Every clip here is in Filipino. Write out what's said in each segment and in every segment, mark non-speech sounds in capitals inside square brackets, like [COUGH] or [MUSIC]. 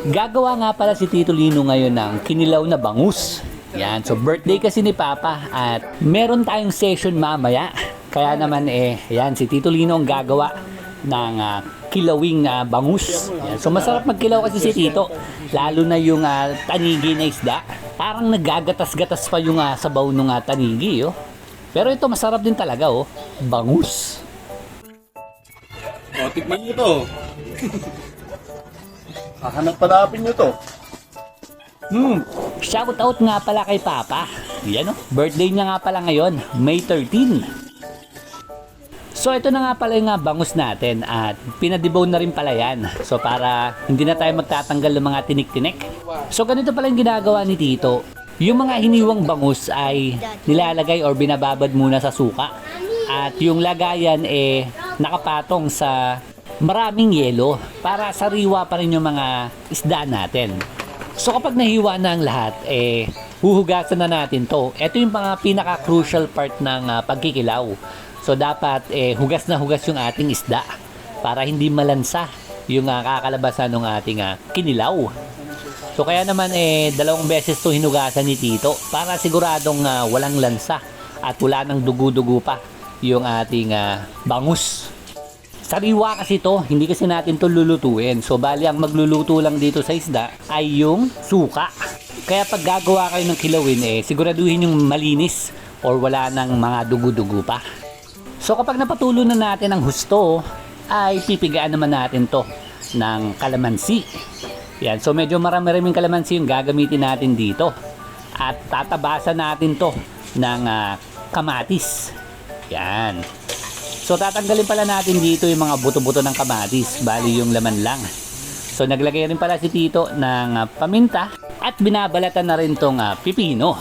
Gagawa nga pala si Tito Lino ngayon ng kinilaw na bangus. Yan, so birthday kasi ni Papa at meron tayong session mamaya. Kaya naman eh, yan, si Tito Lino ang gagawa ng ah, kilawing ah, bangus. Yan, so masarap magkilaw kasi si Tito. Lalo na yung ah, tanigi na isda. Parang nagagatas-gatas pa yung ah, sabaw ng ah, tanigi, oh. Pero ito masarap din talaga, oh. Bangus. O, tikman nyo to. [LAUGHS] Hahanap palapin nyo to. Hmm. Shout out nga pala kay Papa. Yan o. Birthday niya nga pala ngayon, May 13. So ito na nga pala yung bangus natin at pinadibaw na rin pala yan. So para hindi na tayo magtatanggal ng mga tinik-tinik. So ganito pala yung ginagawa ni Tito. Yung mga hiniwang bangus ay nilalagay or binababad muna sa suka. At yung lagayan eh nakapatong sa maraming yelo para sariwa pa rin yung mga isda natin. So kapag nahiwa na ang lahat, eh, huhugasan na natin to. Ito yung mga pinaka-crucial part ng ah, pagkikilaw. So dapat eh, hugas na hugas yung ating isda para hindi malansa yung ah, kakalabasan ng ating ah, kinilaw. So kaya naman eh, dalawang beses to hinugasan ni Tito para siguradong ah, walang lansa at wala nang dugo-dugo pa yung ating ah, bangus. Sariwa kasi to, hindi kasi natin to lulutuin. So bali ang magluluto lang dito sa isda ay yung suka. Kaya pag gagawa kayo ng kilawin eh siguraduhin yung malinis or wala nang mga dugo-dugo pa. So kapag napatulo na natin ang husto ay pipigaan naman natin to ng kalamansi. Yan, so medyo marami-raming kalamansi yung gagamitin natin dito. At tatabasan natin to ng ah, kamatis. Yan. So tatanggalin pala natin dito yung mga buto-buto ng kamatis, bali yung laman lang. So naglagay rin pala si Tito ng ah, paminta at binabalatan na rin tong ah, pipino.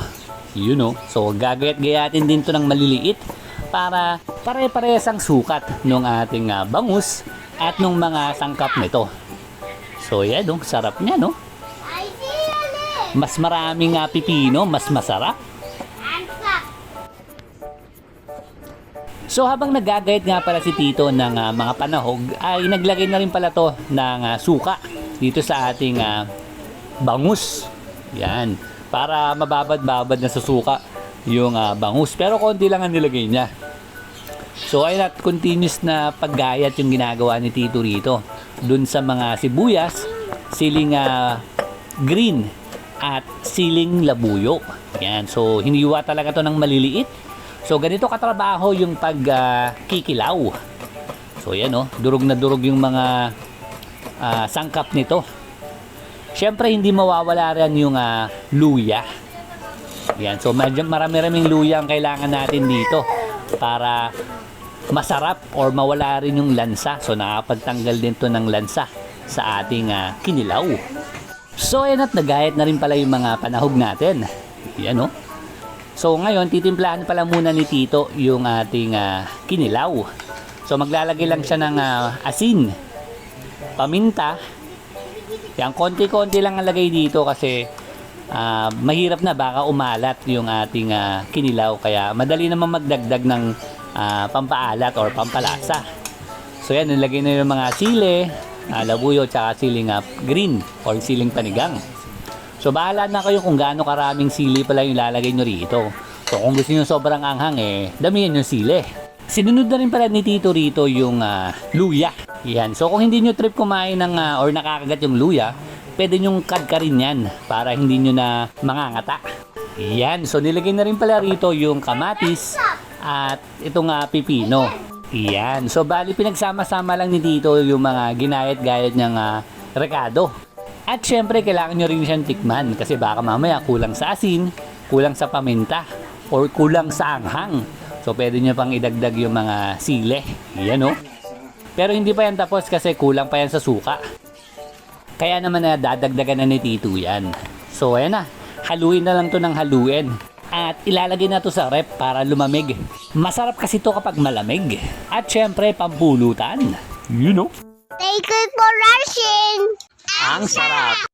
You know, so gagayat-gayatin din to ng maliliit para pare-parehas ang sukat ng ating ah, bangus at ng mga sangkap nito. So yan, no? sarap niya, no? Mas maraming ah, pipino, mas masarap. So habang nagagayat nga pala si Tito ng ah, mga panahog ay naglagay na rin pala to ng ah, suka dito sa ating ah, bangus. Yan. Para mababad-babad na sa suka yung ah, bangus. Pero konti lang ang nilagay niya. So ayun at continuous na paggayat yung ginagawa ni Tito rito. Dun sa mga sibuyas, siling ah, green at siling labuyo. Yan. So hiniwa talaga to ng maliliit. So ganito katrabaho yung pagkikilaw. so yan oh, durog na durog yung mga ah, sangkap nito. Siyempre hindi mawawala rin yung ah, luya. Yan, so marami-raming luya ang kailangan natin dito para masarap or mawala rin yung lansa. So nakapagtanggal din to ng lansa sa ating ah, kinilaw. So ayan at nagayat na rin pala yung mga panahog natin. Yan oh. So ngayon, titimplahan pala muna ni Tito yung ating ah, kinilaw. So maglalagay lang siya ng ah, asin, paminta. Yan, konti-konti lang ang lagay dito kasi ah, mahirap na baka umalat yung ating ah, kinilaw. Kaya madali naman magdagdag ng ah, pampaalat or pampalasa. So yan, nilagay na yung mga sile, ah, labuyo, tsaka siling ah, green or siling panigang. So bahala na kayo kung gaano karaming sili pala yung lalagay nyo rito. So kung gusto nyo sobrang anghang eh, damihan yung sili. Sinunod na rin pala ni Tito rito yung ah, luya. Yan. So kung hindi nyo trip kumain ng ah, or nakakagat yung luya, pwede nyong kadkarin yan para hindi nyo na mangangata. Yan. So nilagay na rin pala rito yung kamatis at itong ah, pipino. Yan. So bali pinagsama-sama lang ni Tito yung mga ginayat-gayat niyang ah, rekado. At syempre, kailangan nyo rin siyang tikman kasi baka mamaya kulang sa asin, kulang sa paminta, or kulang sa anghang. So, pwede nyo pang idagdag yung mga sile. Yan, oh. Pero hindi pa yan tapos kasi kulang pa yan sa suka. Kaya naman na dadagdagan na ni Tito yan. So, ayan na. Haluin na lang to ng haluin. At ilalagay na to sa rep para lumamig. Masarap kasi to kapag malamig. At syempre, pampulutan. You know? Thank you for rushing. Ang sarap.